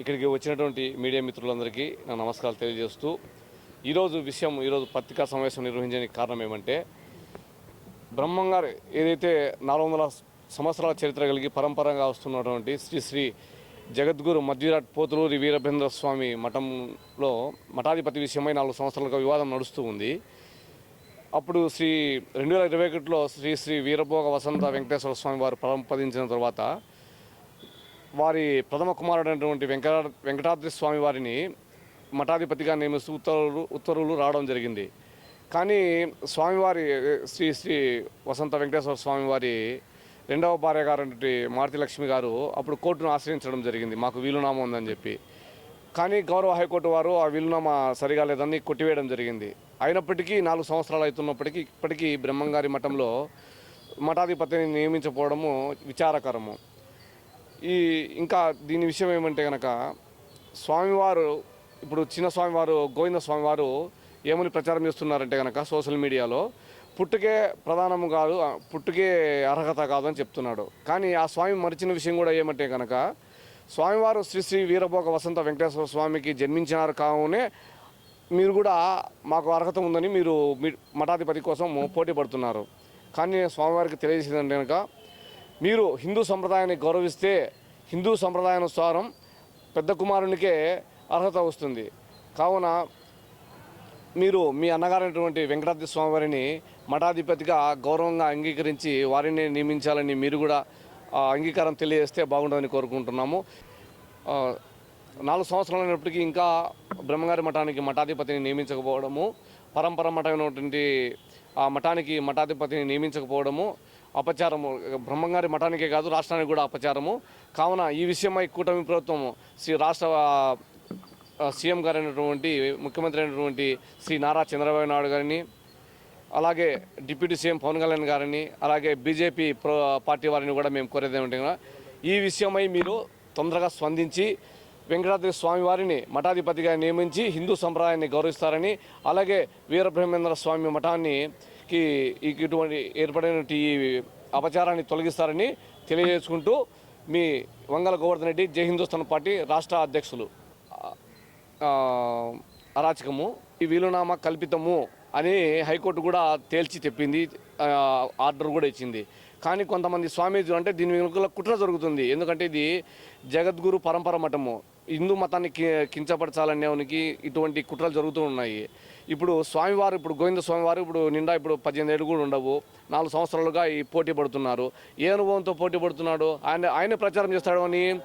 ఇక్కడికి వచ్చినటువంటి మీడియా మిత్రులందరికీ నా నమస్కారాలు తెలియజేస్తూ ఈరోజు విషయం ఈరోజు పత్రికా సమావేశం నిర్వహించడానికి కారణం ఏమంటే బ్రహ్మంగారు ఏదైతే నాలుగు వందల సంవత్సరాల చరిత్ర కలిగి పరంపరంగా వస్తున్నటువంటి శ్రీ శ్రీ జగద్గురు మధ్విరాట్ పోతులూరి వీరభేంద్ర స్వామి మఠంలో మఠాధిపతి విషయమై నాలుగు సంవత్సరాలుగా వివాదం నడుస్తూ ఉంది. అప్పుడు శ్రీ రెండు వేల ఇరవై ఒకటిలో శ్రీ శ్రీ వీరభోగ వసంత వెంకటేశ్వర స్వామి వారు పరంపదించిన తర్వాత వారి ప్రథమ కుమారుడైనటువంటి వెంకట వెంకటాద్రి స్వామి వారిని మఠాధిపతిగా నియమిస్తూ ఉత్తర్వులు ఉత్తర్వులు రావడం జరిగింది. కానీ స్వామివారి శ్రీ శ్రీ వసంత వెంకటేశ్వర స్వామివారి రెండవ భార్య గారు మారుతి లక్ష్మి గారు అప్పుడు కోర్టును ఆశ్రయించడం జరిగింది. మాకు వీలునామా ఉందని చెప్పి. కానీ గౌరవ హైకోర్టు వారు ఆ వీలునామా సరిగా లేదని కొట్టివేయడం జరిగింది. అయినప్పటికీ నాలుగు సంవత్సరాలు అవుతున్నప్పటికీ ఇప్పటికీ బ్రహ్మంగారి మఠంలో మఠాధిపతిని నియమించకపోవడము విచారకరము. ఈ ఇంకా దీని విషయం ఏమంటే కనుక స్వామివారు ఇప్పుడు చిన్న స్వామివారు గోవింద స్వామివారు ఏమని ప్రచారం చేస్తున్నారంటే కనుక సోషల్ మీడియాలో పుట్టుకే ప్రధానము కాదు పుట్టుకే అర్హత కాదు అని చెప్తున్నాడు. కానీ ఆ స్వామి మరిచిన విషయం కూడా ఏమంటే కనుక స్వామివారు శ్రీ శ్రీ వీరభోగ వసంత వెంకటేశ్వర స్వామికి జన్మించినారు కావునే మీరు కూడా మాకు అర్హత ఉందని మీరు మఠాధిపతి కోసం పోటీ పడుతున్నారు. కానీ స్వామివారికి తెలియజేసిందంటే కనుక మీరు హిందూ సంప్రదాయాన్ని గౌరవిస్తే హిందూ సంప్రదాయానుసారం పెద్ద కుమారునికే అర్హత వస్తుంది. కావున మీరు మీ అన్నగారైనటువంటి వెంకటాద్రి స్వామి వారిని మఠాధిపతిగా గౌరవంగా అంగీకరించి వారిని నియమించాలని మీరు కూడా అంగీకారం తెలియజేస్తే బాగుండదని కోరుకుంటున్నాము. నాలుగు సంవత్సరాలు అయినప్పటికీ ఇంకా బ్రహ్మగారి మఠానికి మఠాధిపతిని నియమించకపోవడము పరంపర మఠమైనటువంటి ఆ మఠానికి మఠాధిపతిని నియమించకపోవడము అపచారము. బ్రహ్మంగారి మఠానికే కాదు రాష్ట్రానికి కూడా అపచారము. కావున ఈ విషయమై కూటమి ప్రభుత్వము శ్రీ రాష్ట్ర సీఎం గారైనటువంటి ముఖ్యమంత్రి అయినటువంటి శ్రీ నారా చంద్రబాబు నాయుడు గారిని అలాగే డిప్యూటీ సీఎం పవన్ కళ్యాణ్ గారిని అలాగే బీజేపీ ప్రో పార్టీ వారిని కూడా మేము కోరేది ఈ విషయమై మీరు తొందరగా స్పందించి వెంకటాద్రి స్వామి వారిని మఠాధిపతిగా నియమించి హిందూ సంప్రదాయాన్ని గౌరవిస్తారని అలాగే వీరబ్రహ్మేంద్ర స్వామి మఠాన్ని కి ఈ- ఇటువంటి ఏర్పడినటువంటి ఈ అపచారాన్ని తొలగిస్తారని తెలియజేసుకుంటూ మీ వంగల గోవర్ధన్ రెడ్డి జై హిందుస్థాన్ పార్టీ రాష్ట్ర అధ్యక్షులు. అరాచకము ఈ వీలునామా కల్పితము అని హైకోర్టు కూడా తేల్చి చెప్పింది ఆర్డర్ కూడా ఇచ్చింది. కానీ కొంతమంది స్వామీజీలు అంటే దీని వెనుకల కుట్ర జరుగుతుంది. ఎందుకంటే ఇది జగద్గురు పరంపర మఠము. హిందూ మతాన్ని కించపరచాలని కించపరచాలనేవానికి ఇటువంటి కుట్రలు జరుగుతూ ఉన్నాయి. ఇప్పుడు స్వామివారు ఇప్పుడు గోవింద స్వామివారు ఇప్పుడు నిండా ఇప్పుడు పద్దెనిమిది ఏళ్ళు కూడా ఉండవు. నాలుగు సంవత్సరాలుగా ఈ పోటీ పడుతున్నారు. ఏ అనుభవంతో పోటీ పడుతున్నాడు? ఆయన ఆయన ప్రచారం చేస్తాడు అని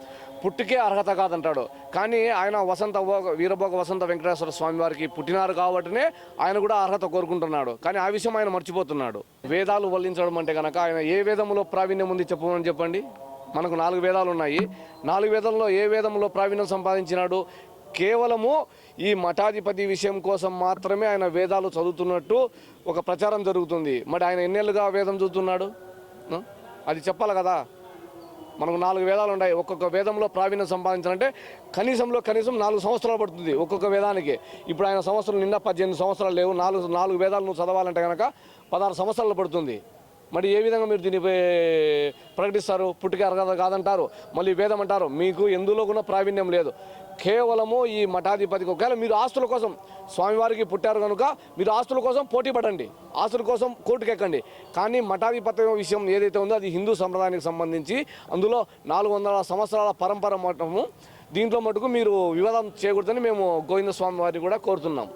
పుట్టుకే అర్హత కాదంటాడు. కానీ ఆయన వసంత వీరభోగ వసంత వెంకటేశ్వర స్వామి వారికి పుట్టినారు కాబట్టినే ఆయన కూడా అర్హత కోరుకుంటున్నాడు. కానీ ఆ విషయం ఆయన మర్చిపోతున్నాడు. వేదాలు వల్లించడం అంటే కనుక ఆయన ఏ వేదంలో ప్రావీణ్యం ఉంది చెప్పమని చెప్పండి? మనకు నాలుగు వేదాలు ఉన్నాయి. నాలుగు వేదంలో ఏ వేదంలో ప్రావీణ్యం సంపాదించినాడు? కేవలము ఈ మఠాధిపతి విషయం కోసం మాత్రమే ఆయన వేదాలు చదువుతున్నట్టు ఒక ప్రచారం జరుగుతుంది. మరి ఆయన ఎన్నేళ్ళుగా వేదం చదువుతున్నాడు? అది చెప్పాలి కదా. మనకు నాలుగు వేదాలు ఉన్నాయి. ఒక్కొక్క వేదంలో ప్రావీణ్యం సంపాదించాలంటే కనీసంలో కనీసం నాలుగు సంవత్సరాలు పడుతుంది ఒక్కొక్క వేదానికి. ఇప్పుడు ఆయన సంవత్సరం నిండా పద్దెనిమిది సంవత్సరాలు లేవు. నాలుగు నాలుగు వేదాలు నువ్వు చదవాలంటే కనుక పదహారు సంవత్సరాలు పడుతుంది. మరి ఏ విధంగా మీరు దీన్ని ప్రకటిస్తారు? పుట్టుక అర్హత కాదంటారు? మళ్ళీ వేదం అంటారు మీకు ఎందులో కూడా ప్రావీణ్యం లేదు. కేవలము ఈ మఠాధిపతికి ఒకవేళ మీరు ఆస్తుల కోసం స్వామివారికి పుట్టారు కనుక మీరు ఆస్తుల కోసం పోటీ పడండి. ఆస్తుల కోసం కోర్టుకు ఎక్కండి కానీ మఠాధిపత్యం విషయం ఏదైతే ఉందో అది హిందూ సంప్రదాయానికి సంబంధించి అందులో నాలుగు వందల సంవత్సరాల పరంపర మఠము. దీంట్లో మటుకు మీరు వివాదం చేయకూడదని మేము గోవింద స్వామి వారిని కూడా కోరుతున్నాం.